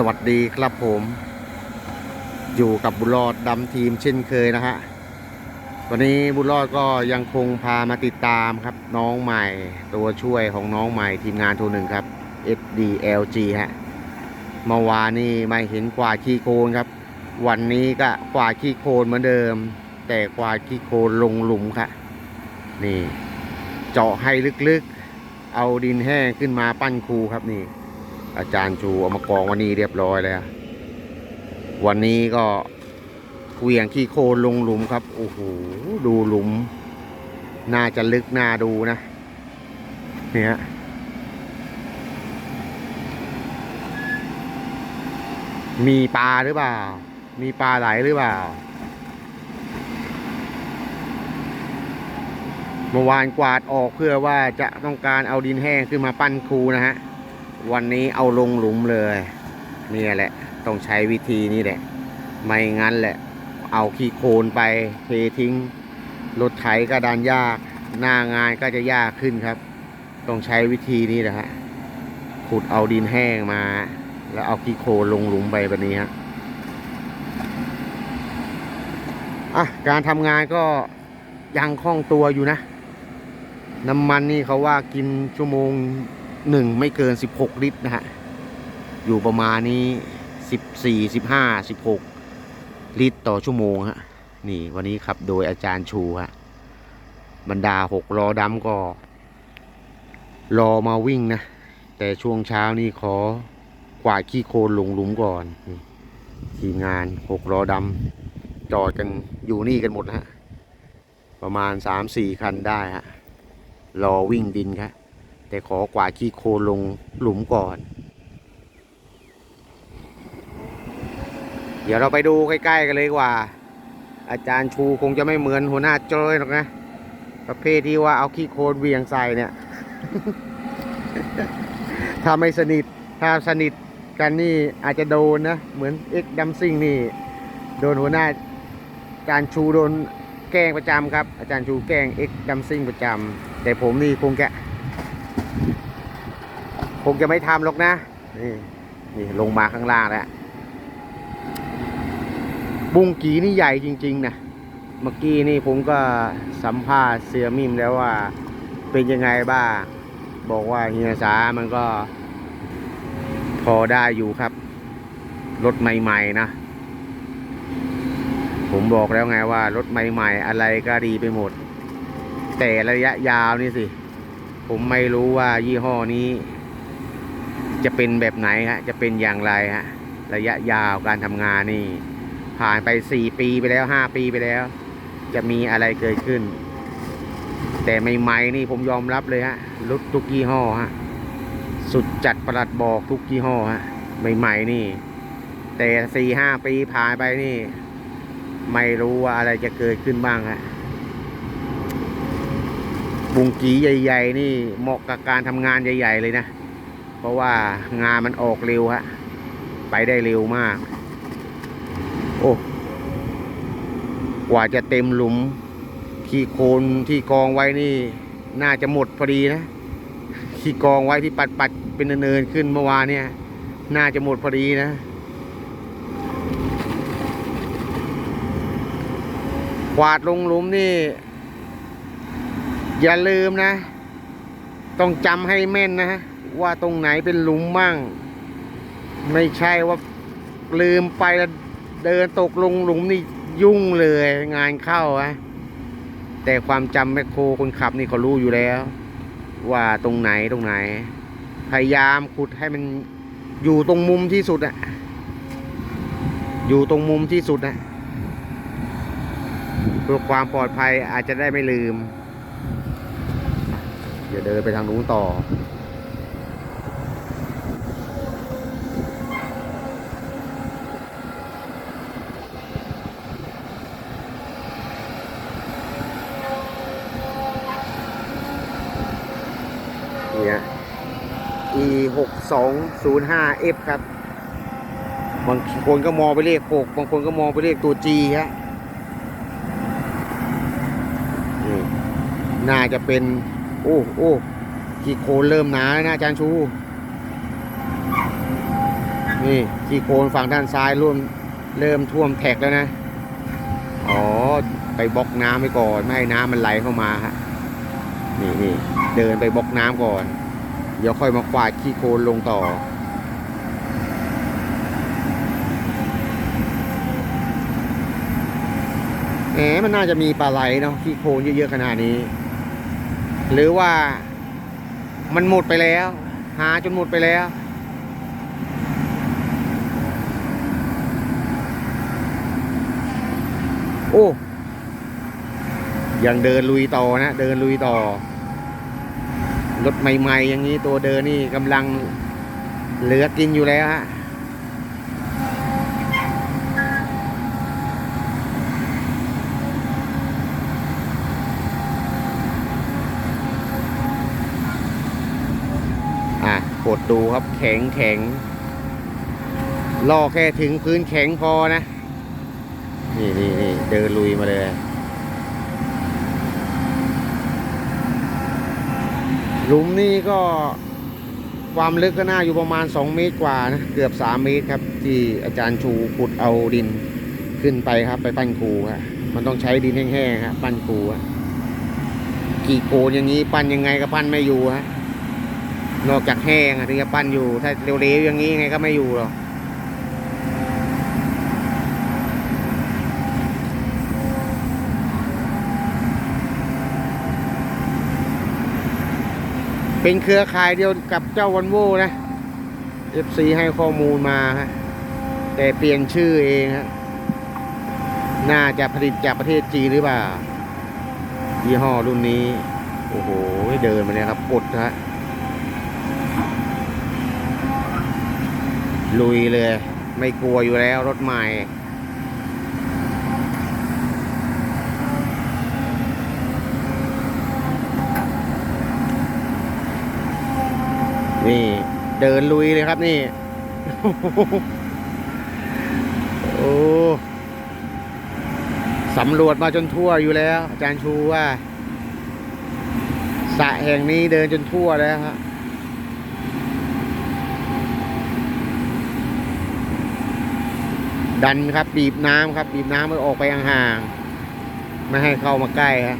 สวัสดีครับผม อยู่กับบุรอดดำทีมเช่นเคยนะฮะวันนี้บุรอดก็ยังคงพามาติดตามครับน้องใหม่ตัวช่วยของน้องใหม่ทีมงานทรหนึ่งครับ SDLG ฮะเมื่อวานนี่ไม่เห็นกวาดขี้โคลนครับ วันนี้ก็กวาดขี้โคลนเหมือนเดิม แต่กวาดขี้โคลนลงหลุมครับนี่ เจาะให้ลึกๆ เอาดินแห้งขึ้นมาปั้นคูครับนี่ อาจารย์ชูเอามากองวันนี้เรียบร้อยแล้ววันนี้ก็เหวียงขี้โคลนลงหลุมครับโอ้โหดูหลุม น่าจะลึกน่าดูนะ เนี่ยมีปลาหรือเปล่า มีปลาไหลหรือเปล่า เมื่อวานกวาดออกเพื่อว่าจะต้องการเอาดินแห้งขึ้นมาปั้นครูนะฮะ วันนี้เอาลงหลุมเลยนี่แหละ ต้องใช้วิธีนี้แหละ ไม่งั้นแหละ เอาขี้โคลนไปเททิ้ง รถไถก็ดันยาก หน้างานก็จะยากขึ้นครับ ต้องใช้วิธีนี้แหละฮะขุดเอาดินแห้งมา แล้วเอาขี้โคลนลงหลุมไปแบบนี้ฮะอะการทำงานก็ยังคล่องตัวอยู่นะ น้ำมันนี่เขาว่ากินชั่วโมง หนึ่งไม่เกิน16ลิตรนะฮะ อยู่ประมาณนี้14 15 16ลิตรต่อชั่วโมงฮะ นี่วันนี้ขับโดยอาจารย์ชูฮะ บรรดาหกล้อดำก็ รอมาวิ่งนะ แต่ช่วงเช้านี่ขอกวาดขี้โคลนลงหลุมก่อน ทีมงานหกล้อดำจอดกันอยู่นี่กันหมดนะฮะ ประมาณ3-4คันได้ฮะ รอวิ่งดินครับ แต่ขอกว่าขี้โคลงหลุมก่อน เดี๋ยวเราไปดูใกล้ ๆ กันเลยกว่า อาจารย์ชูคงจะไม่เหมือนหัวหน้าเจ้ยหรอกนะ ประเภทที่ว่าเอาขี้โคลนเวียงใส่เนี่ย ถ้าไม่สนิท ถ้าสนิทกันนี่อาจจะโดนนะ เหมือนเอ็กดัมซิงนี่ โดนหัวหน้าอาจารย์ชูโดนแกล้งประจำครับ อาจารย์ชูแกล้งเอ็กดัมซิงประจำแต่ผมนี่คงจะ งจะไม่ทำหรอกนะ นี่นี่ลงมาข้างล่างแล้วบุงกีนี่ใหญ่จริง ๆ นะ เมื่อกี้นี่ผมก็สัมภาษณ์เสือมิมแล้วว่าเป็นยังไงบ้าง บอกว่าเฮียสามันก็ พอได้อยู่ครับ รถใหม่ ๆ นะ ผมบอกแล้วไงว่า รถใหม่ ๆ อะไรก็ดีไปหมด แต่ระยะยาวนี่สิ ผมไม่รู้ว่ายี่ห้อนี้ จะเป็นแบบไหนฮะจะเป็นอย่างไรฮะระยะยาวการทำงานนี่ ผ่านไปสี่ปีไปแล้วห้าปีไปแล้ว จะมีอะไรเกิดขึ้น แต่ใหม่ๆนี่ผมยอมรับเลยฮะรถทุกยี่ห้อฮะสุดจัดประหลัดบอกทุกยี่ห้อฮะใหม่ๆนี่ แต่สี่ห้าปีผ่านไปนี่ ไม่รู้ว่าอะไรจะเกิดขึ้นบ้างฮะบุงกีใหญ่ ๆ นี่เหมาะกับการทำงานใหญ่ ๆ เลยนะ เพราะว่างามันออกเร็วฮะ ไปได้เร็วมาก โอ้กว่าจะเต็มหลุมขี้โคนที่กองไว้นี่ น่าจะหมดพอดีนะที่กองไว้ที่ปัดปัดเป็นเนินขึ้นเมื่อวานเนี่ย น่าจะหมดพอดีนะกวาดลงหลุมนี่ อย่าลืมนะ ต้องจำให้แม่นนะฮะ ว่าตรงไหนเป็นหลุมมั่ง ไม่ใช่ว่าลืมไปแล้วเดินตกลงหลุมนี่ยุ่งเลยงานเข้าอะแต่ความจำแมคโครคนขับนี่เขารู้อยู่แล้ว ว่าตรงไหนตรงไหน พยายามขุดให้มันอยู่ตรงมุมที่สุดอะอยู่ตรงมุมที่สุดอะเพื่อความปลอดภัยอาจจะได้ไม่ลืม เดี๋ยวเดินไปทางนู้นต่อ นี่ย e หกสองศูนย์ห้า f ครับ บางคนก็มองไปเลขหกบางคนก็มองไปเลขตัว g ฮะนี่น่าจะเป็น โอ้โอ้กี่โคนเริ่มหนาแล้วนะอาจารย์ชู นี่ขี้โคลนฝั่งด้านซ้ายร่วมเริ่มท่วมแท็กแล้วนะ อ๋อ ไปบล็อกน้ำไปก่อน ไม่ให้น้ำมันไหลเข้ามาฮะ นี่นี่เดินไปบกน้ำก่อน เดี๋ยวค่อยมากวาดขี้โคลนลงต่อ แหมมันน่าจะมีปลาไหลเนาะขี้โคลนเยอะๆขนาดนี้ หรือว่ามันหมดไปแล้ว หาจนหมดไปแล้วโอ้ ยังเดินลุยต่อนะ เดินลุยต่อ รถใหม่ ๆ อย่างนี้ตัวเดินนี่กำลังเหลือกินอยู่แล้วฮะอะกดดูครับแข็งแข็งล่อแค่ถึงพื้นแข็งพอนะ นี่นี่นี่เดินลุยมาเลย หลุมนี่ก็ความลึกก็น่าอยู่ประมาณ 2 เมตรกว่านะเกือบ 3 เมตรครับ ที่อาจารย์ชูขุดเอาดินขึ้นไปครับ ไปปั้นคูฮะมันต้องใช้ดินแห้งๆครับปั้นคูฮะกี่โกนอย่างนี้ปั้นยังไงก็ปั้นไม่อยู่ฮะนอกจากแห้งถึงจะปั้นอยู่ ถ้าเร็วๆอย่างนี้ยังไงก็ไม่อยู่หรอก เป็นเครือข่ายเดียวกับเจ้าวันโวนะ FC ให้ข้อมูลมาฮะแต่เปลี่ยนชื่อเองฮะน่าจะผลิตจากประเทศจีนหรือเปล่ายี่ห้อรุ่นนี้ โอ้โห เดินมาเนี่ยครับกดฮะลุยเลย ไม่กลัวอยู่แล้วรถใหม่ นี่ เดินลุยเลยครับนี่ โอ้สำรวจมาจนทั่วอยู่แล้ว อาจารย์ชูว่าสระแห่งนี้เดินจนทั่วแล้วครับดันครับบีบน้ำครับบีบน้ำมันออกไปห่างๆไม่ให้เข้ามาใกล้ฮะ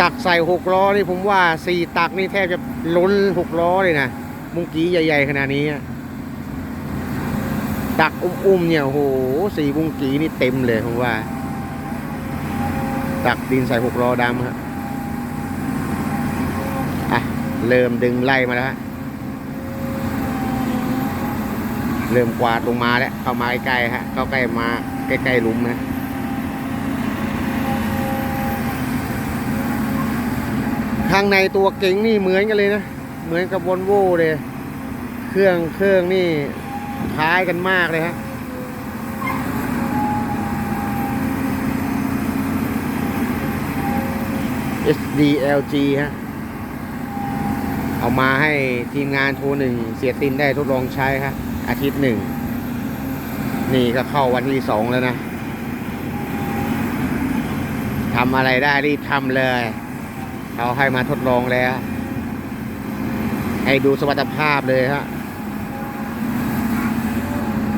ตักใส่หกล้อนี่ผมว่าสี่ตักนี่แทบจะล้นหกล้อเลยนะมุงกี้ใหญ่ ๆ ขนาดนี้ตักอุ้มๆเนี่ยโหสี่มุงกี้นี่เต็มเลยผมว่า ตักดินใส่หกล้อดำครับอะเริ่มดึงไล่มาแล้วฮะเริ่มกวาดลงมาแล้วเข้ามาใกล้ๆฮะเข้าใกล้มาใกล้ๆลุมนะ ข้างในตัวเก๋งนี่เหมือนกันเลยนะ เหมือนกับวอลโว่เลย เครื่องเครื่องนี่คล้ายกันมากเลยฮะ SDLG ฮะ เอามาให้ทีมงานโทรหนึ่งเสียตินได้ทดลองใช้ครับอาทิตย์หนึ่ง นี่ก็เข้าวันที่สองแล้วนะทำอะไรได้รีบทำเลย เขาให้มาทดลองแล้ว ให้ดูสมรรถภาพเลยฮะ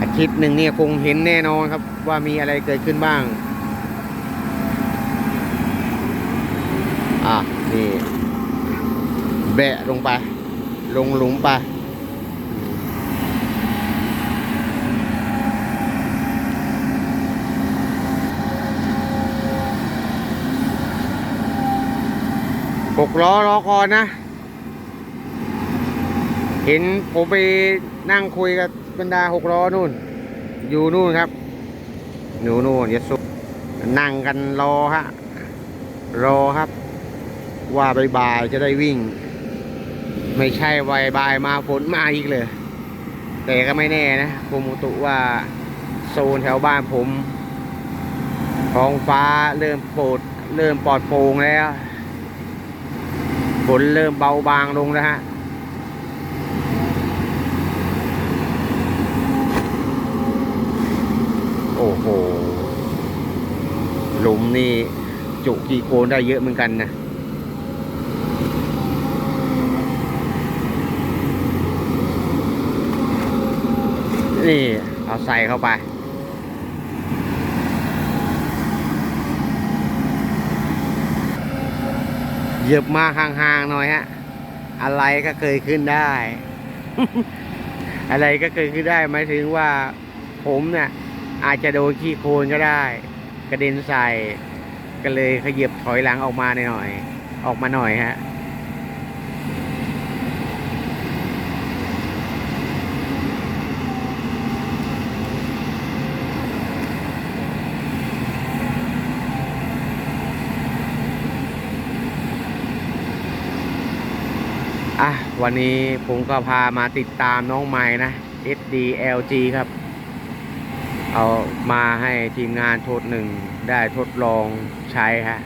อาทิตย์หนึ่งเนี่ยคงเห็นแน่นอนครับ ว่ามีอะไรเกิดขึ้นบ้าง อะนี่แบะลงไป ลงหลุมไป หกล้อรอกอนนะ เห็นผมไปนั่งคุยกับบรรดาหกล้อนู่น อยู่นู่นครับหนูนู่นยสุนั่งกันรอฮะ รอครับ ว่าบายๆจะได้วิ่ง ไม่ใช่วายบายมาฝนมาอีกเลย แต่ก็ไม่แน่นะกรมอุตุว่าโซนแถวบ้านผมท้องฟ้าเริ่มโปรดเริ่มปลอดโปร่งแล้ว ฝนเริ่มเบาบางลงแล้วฮะโอ้โหหลุมนี่จุกี่โคนได้เยอะเหมือนกันนะนี่ เอาใส่เข้าไป เหยียบมาห่างๆหน่อยฮะ อะไรก็เคยขึ้นได้ อะไรก็เคยขึ้นได้หมายถึงว่าผมเนี่ยอาจจะโดนขี้โคลนก็ได้ กระเด็นใส่ก็เลยขยับถอยหลังออกมาหน่อย ออกมาหน่อยฮะ อะวันนี้ผมก็พามาติดตามน้องใหม่นะ SDLG ครับ เอามาให้ทีมงานทษหนึ่งได้ทดลองใช้ฮะ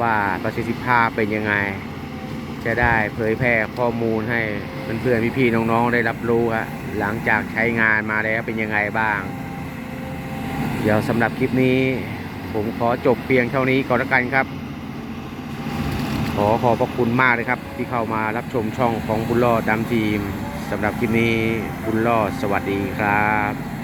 ว่าประสิทธิภาพเป็นยังไง จะได้เผยแพร่ข้อมูลให้เพื่อนๆพี่ๆน้องๆได้รับรู้ฮะหลังจากใช้งานมาแล้วเป็นยังไงบ้าง เดี๋ยวสำหรับคลิปนี้ ผมขอจบเพียงเท่านี้ก่อนละกันครับ ขอขอบพระคุณมากเลยครับ ที่เข้ามารับชมช่องของบุญรอดดำทีมสำหรับคลิปนี้บุญรอดสวัสดีครับ